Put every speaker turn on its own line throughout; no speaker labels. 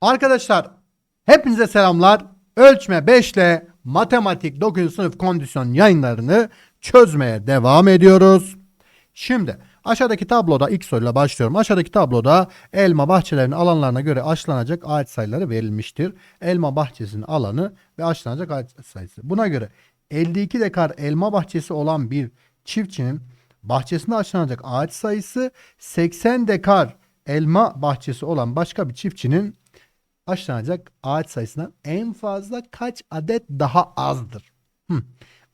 Arkadaşlar hepinize selamlar. Ölçme 5 ile matematik 9. sınıf kondisyon yayınlarını çözmeye devam ediyoruz. Şimdi aşağıdaki tabloda ilk soruyla başlıyorum. Aşağıdaki tabloda elma bahçelerinin alanlarına göre aşılanacak ağaç sayıları verilmiştir. Elma bahçesinin alanı ve aşılanacak ağaç sayısı. Buna göre 52 dekar elma bahçesi olan bir çiftçinin bahçesinde aşılanacak ağaç sayısı 80 dekar elma bahçesi olan başka bir çiftçinin aşılanacak ağaç sayısından en fazla kaç adet daha azdır? Hı.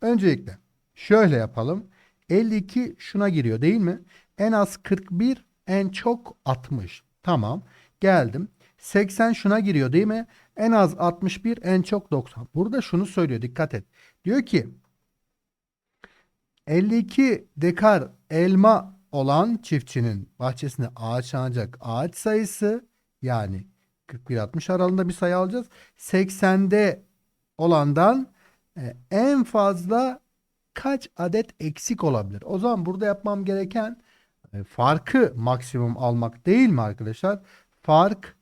Öncelikle şöyle yapalım. 52 şuna giriyor değil mi? En az 41, en çok 60. Tamam. Geldim. 80 şuna giriyor değil mi? En az 61, en çok 90. Burada şunu söylüyor dikkat et. Diyor ki 52 dekar elma olan çiftçinin bahçesinde ağaçlanacak ağaç sayısı yani 41-60 aralığında bir sayı alacağız. 80'de olandan e, en fazla kaç adet eksik olabilir? O zaman burada yapmam gereken e, farkı maksimum almak değil mi arkadaşlar? Fark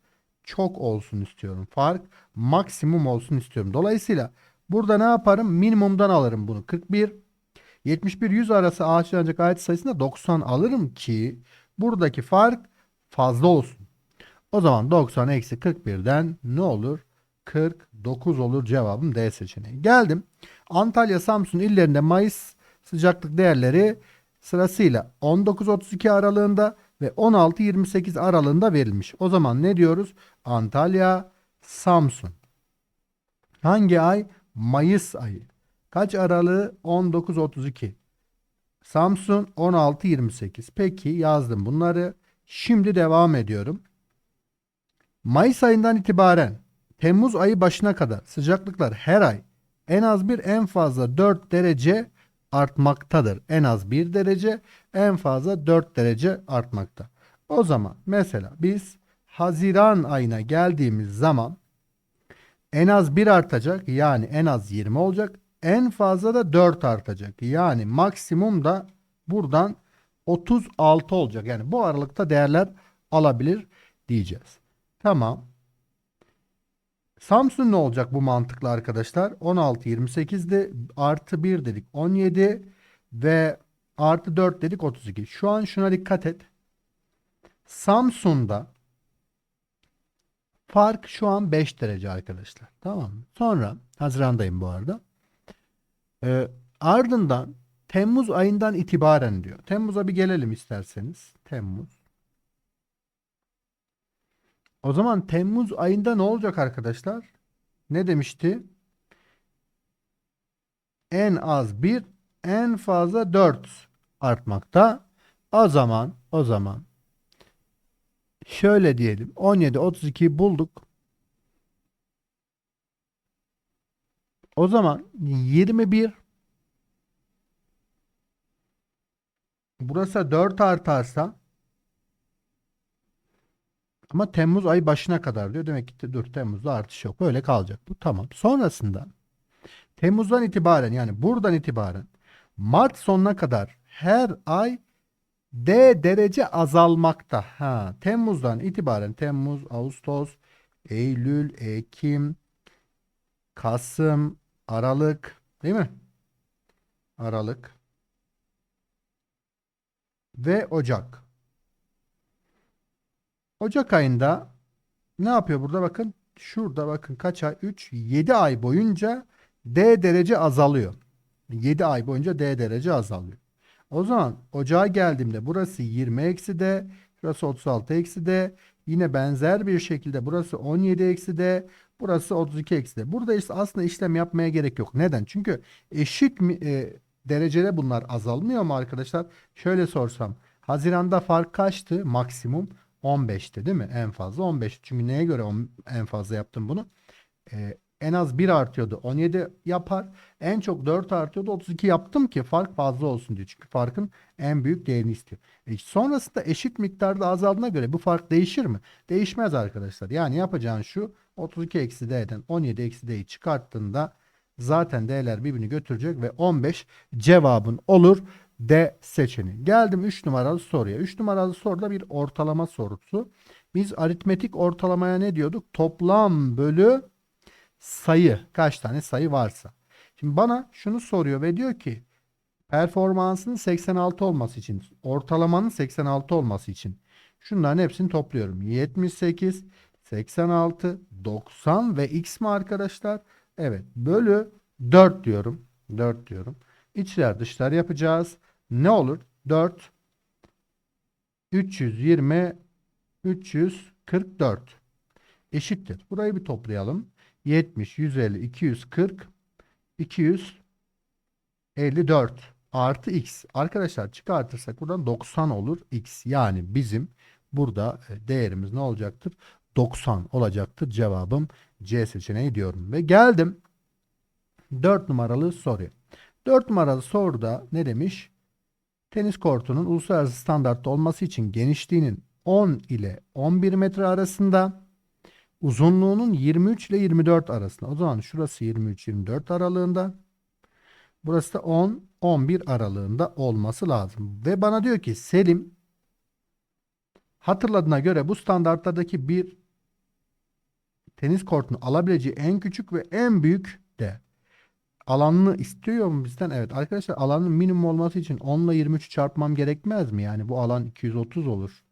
çok olsun istiyorum. Fark maksimum olsun istiyorum. Dolayısıyla burada ne yaparım? Minimumdan alırım bunu. 41 71 100 arası ağaçlanacak ağaç sayısında 90 alırım ki buradaki fark fazla olsun. O zaman 90 eksi 41'den ne olur? 49 olur cevabım D seçeneği. Geldim. Antalya, Samsun illerinde Mayıs sıcaklık değerleri sırasıyla 19-32 aralığında ve 16-28 aralığında verilmiş. O zaman ne diyoruz? Antalya, Samsun. Hangi ay? Mayıs ayı. Kaç aralığı? 19-32. Samsun 16-28. Peki yazdım bunları. Şimdi devam ediyorum. Mayıs ayından itibaren Temmuz ayı başına kadar sıcaklıklar her ay en az bir en fazla 4 derece artmaktadır. En az 1 derece en fazla 4 derece artmakta. O zaman mesela biz Haziran ayına geldiğimiz zaman en az 1 artacak yani en az 20 olacak. En fazla da 4 artacak. Yani maksimum da buradan 36 olacak. Yani bu aralıkta değerler alabilir diyeceğiz. Tamam. Samsun ne olacak bu mantıkla arkadaşlar? 16 28'de artı 1 dedik 17 ve artı 4 dedik 32. Şu an şuna dikkat et. Samsun'da fark şu an 5 derece arkadaşlar. Tamam mı? Sonra Haziran'dayım bu arada. Ee, ardından Temmuz ayından itibaren diyor. Temmuz'a bir gelelim isterseniz. Temmuz. O zaman Temmuz ayında ne olacak arkadaşlar? Ne demişti? En az 1, en fazla 4 artmakta. O zaman, o zaman şöyle diyelim. 17 32 bulduk. O zaman 21 burası 4 artarsa ama Temmuz ayı başına kadar diyor. Demek ki dur Temmuz'da artış yok. Böyle kalacak bu. Tamam. Sonrasında Temmuz'dan itibaren yani buradan itibaren Mart sonuna kadar her ay D derece azalmakta. Ha, Temmuz'dan itibaren Temmuz, Ağustos, Eylül, Ekim, Kasım, Aralık değil mi? Aralık ve Ocak. Ocak ayında ne yapıyor burada bakın. Şurada bakın kaç ay? 3, 7 ay boyunca D derece azalıyor. 7 ay boyunca D derece azalıyor. O zaman ocağa geldiğimde burası 20 eksi D, şurası 36 eksi D. Yine benzer bir şekilde burası 17 eksi D, burası 32 eksi D. Burada işte aslında işlem yapmaya gerek yok. Neden? Çünkü eşit mi, e, derecede bunlar azalmıyor mu arkadaşlar? Şöyle sorsam. Haziranda fark kaçtı maksimum? 15'ti değil mi? En fazla 15. Çünkü neye göre on- en fazla yaptım bunu? Ee, en az 1 artıyordu. 17 yapar. En çok 4 artıyordu. 32 yaptım ki fark fazla olsun diyor. Çünkü farkın en büyük değerini istiyor. E, sonrasında eşit miktarda azaldığına göre bu fark değişir mi? Değişmez arkadaşlar. Yani yapacağın şu 32 eksi d'den 17 eksi d'yi çıkarttığında zaten d'ler birbirini götürecek ve 15 cevabın olur. D seçeneği. Geldim 3 numaralı soruya. 3 numaralı soruda bir ortalama sorusu. Biz aritmetik ortalamaya ne diyorduk? Toplam bölü sayı. Kaç tane sayı varsa. Şimdi bana şunu soruyor ve diyor ki performansının 86 olması için, ortalamanın 86 olması için şunların hepsini topluyorum. 78, 86, 90 ve x mi arkadaşlar? Evet. Bölü 4 diyorum. 4 diyorum. İçler dışlar yapacağız. Ne olur? 4 320 344 eşittir. Burayı bir toplayalım. 70, 150, 240, 254 artı x. Arkadaşlar çıkartırsak buradan 90 olur x. Yani bizim burada e, değerimiz ne olacaktır? 90 olacaktır. Cevabım C seçeneği diyorum. Ve geldim 4 numaralı soruya. 4 numaralı soruda ne demiş? Tenis kortunun uluslararası standartta olması için genişliğinin 10 ile 11 metre arasında uzunluğunun 23 ile 24 arasında. O zaman şurası 23-24 aralığında. Burası da 10-11 aralığında olması lazım. Ve bana diyor ki Selim hatırladığına göre bu standartlardaki bir tenis kortunu alabileceği en küçük ve en büyük alanını istiyor mu bizden? Evet arkadaşlar alanın minimum olması için 10 ile 23'ü çarpmam gerekmez mi? Yani bu alan 230 olur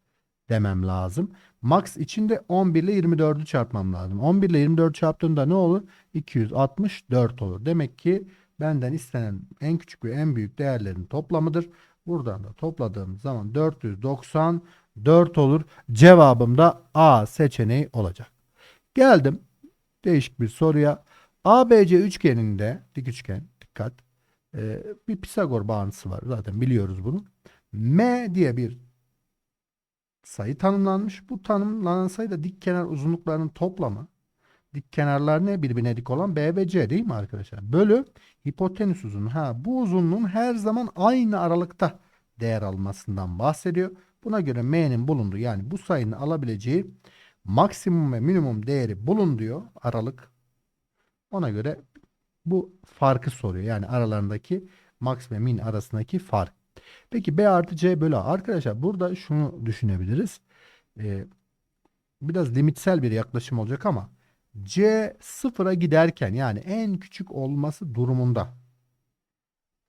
demem lazım. Max için de 11 ile 24'ü çarpmam lazım. 11 ile 24 çarptığımda ne olur? 264 olur. Demek ki benden istenen en küçük ve en büyük değerlerin toplamıdır. Buradan da topladığım zaman 494 olur. Cevabım da A seçeneği olacak. Geldim değişik bir soruya. ABC üçgeninde dik üçgen dikkat e, bir Pisagor bağıntısı var. Zaten biliyoruz bunu. M diye bir sayı tanımlanmış. Bu tanımlanan sayı da dik kenar uzunluklarının toplamı. Dik kenarlar ne? Birbirine dik olan B ve C değil mi arkadaşlar? Bölü hipotenüs uzunluğu. Ha, bu uzunluğun her zaman aynı aralıkta değer almasından bahsediyor. Buna göre M'nin bulunduğu yani bu sayının alabileceği maksimum ve minimum değeri bulun diyor aralık. Ona göre bu farkı soruyor. Yani aralarındaki max ve min arasındaki fark. Peki B artı C bölü A. Arkadaşlar burada şunu düşünebiliriz. Ee, biraz limitsel bir yaklaşım olacak ama C sıfıra giderken yani en küçük olması durumunda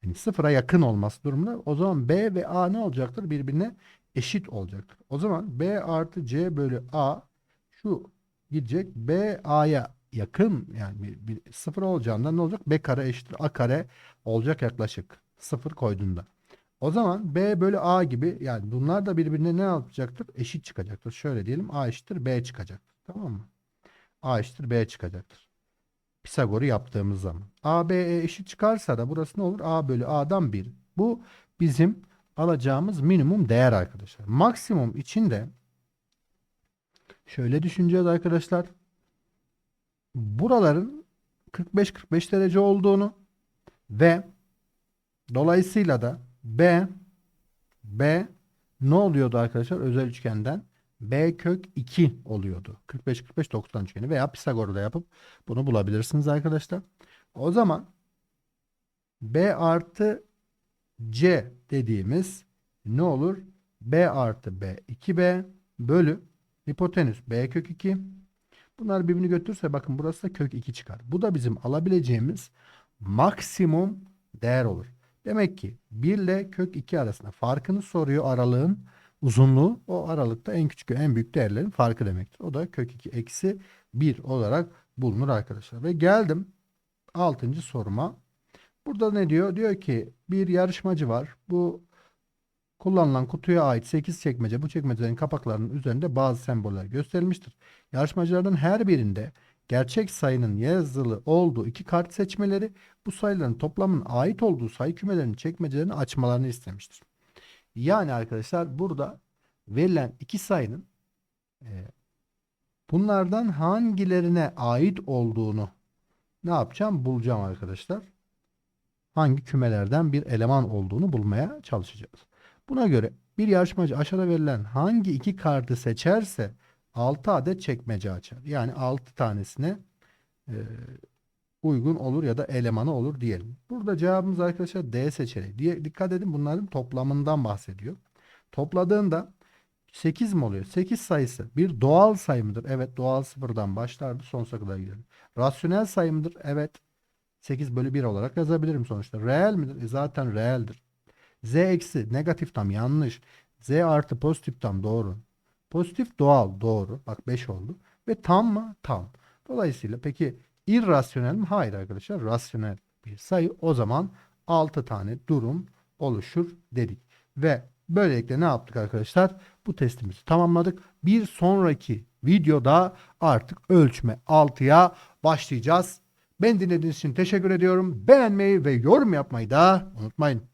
yani sıfıra yakın olması durumunda o zaman B ve A ne olacaktır? Birbirine eşit olacaktır. O zaman B artı C bölü A şu gidecek B A'ya yakın yani bir, bir sıfır olacağından ne olacak? B kare eşittir A kare olacak yaklaşık. Sıfır koyduğunda. O zaman B bölü A gibi yani bunlar da birbirine ne yapacaktır? Eşit çıkacaktır. Şöyle diyelim A eşittir B çıkacaktır. Tamam mı? A eşittir B çıkacaktır. Pisagor'u yaptığımız zaman. A, B, E eşit çıkarsa da burası ne olur? A bölü A'dan 1. Bu bizim alacağımız minimum değer arkadaşlar. Maksimum içinde şöyle düşüneceğiz arkadaşlar. Buraların 45-45 derece olduğunu ve dolayısıyla da B B ne oluyordu arkadaşlar özel üçgenden? B kök 2 oluyordu. 45-45 90 üçgeni veya Pisagor'da yapıp bunu bulabilirsiniz arkadaşlar. O zaman B artı C dediğimiz ne olur? B artı B 2B bölü hipotenüs B kök 2. Bunlar birbirini götürürse bakın burası da kök 2 çıkar. Bu da bizim alabileceğimiz maksimum değer olur. Demek ki 1 ile kök 2 arasında farkını soruyor aralığın uzunluğu. O aralıkta en küçük en büyük değerlerin farkı demektir. O da kök 2 eksi 1 olarak bulunur arkadaşlar. Ve geldim 6. soruma. Burada ne diyor? Diyor ki bir yarışmacı var. Bu kullanılan kutuya ait 8 çekmece. Bu çekmecelerin kapaklarının üzerinde bazı semboller gösterilmiştir. Yarışmacıların her birinde gerçek sayının yazılı olduğu iki kart seçmeleri bu sayıların toplamının ait olduğu sayı kümelerinin çekmecelerini açmalarını istemiştir. Yani arkadaşlar burada verilen iki sayının e, bunlardan hangilerine ait olduğunu ne yapacağım? Bulacağım arkadaşlar. Hangi kümelerden bir eleman olduğunu bulmaya çalışacağız. Buna göre bir yarışmacı aşağıda verilen hangi iki kartı seçerse 6 adet çekmece açar. Yani 6 tanesine e, uygun olur ya da elemanı olur diyelim. Burada cevabımız arkadaşlar D seçeneği. Diye, dikkat edin bunların toplamından bahsediyor. Topladığında 8 mi oluyor? 8 sayısı bir doğal sayı mıdır? Evet doğal sıfırdan başlardı sonsuza kadar gider. Rasyonel sayı mıdır? Evet. 8 bölü 1 olarak yazabilirim sonuçta. Reel midir? E zaten reeldir. Z eksi negatif tam yanlış. Z artı pozitif tam doğru. Pozitif doğal doğru. Bak 5 oldu. Ve tam mı? Tam. Dolayısıyla peki irrasyonel mi? Hayır arkadaşlar. Rasyonel bir sayı. O zaman 6 tane durum oluşur dedik. Ve böylelikle ne yaptık arkadaşlar? Bu testimizi tamamladık. Bir sonraki videoda artık ölçme 6'ya başlayacağız. Ben dinlediğiniz için teşekkür ediyorum. Beğenmeyi ve yorum yapmayı da unutmayın.